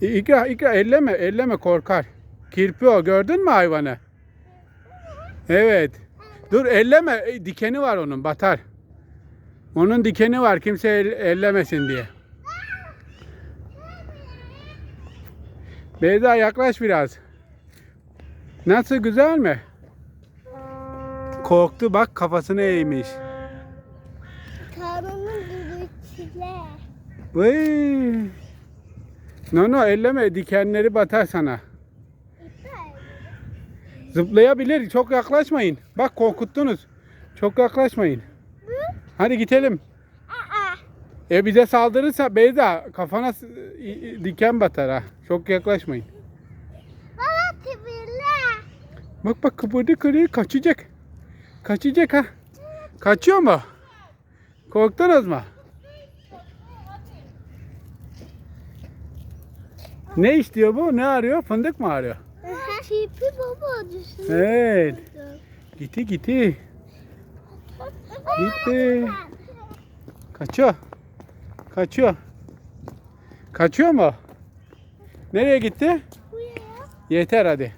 İkra, ikra elleme, elleme korkar. Kirpi o, gördün mü hayvanı? Evet. Dur elleme, e, dikeni var onun, batar. Onun dikeni var, kimse el- ellemesin diye. Beyza yaklaş biraz. Nasıl, güzel mi? Korktu bak kafasını eğmiş. Karnının gürültüle. Vay. No no elleme dikenleri batar sana. Zıplayabilir. Çok yaklaşmayın. Bak korkuttunuz. Çok yaklaşmayın. Hadi gidelim. E bize saldırırsa Beyza kafana diken batar ha. Çok yaklaşmayın. Baba tibirle. Bak bak kıpırdı kırıyor kaçacak. Kaçacak ha. Kaçıyor mu? Korktunuz mu? Ne istiyor bu? Ne arıyor? Fındık mı arıyor? Kirpi baba. Evet. Gitti gitti. Gitti. Kaçıyor. Kaçıyor. Kaçıyor mu? Nereye gitti? Yeter hadi.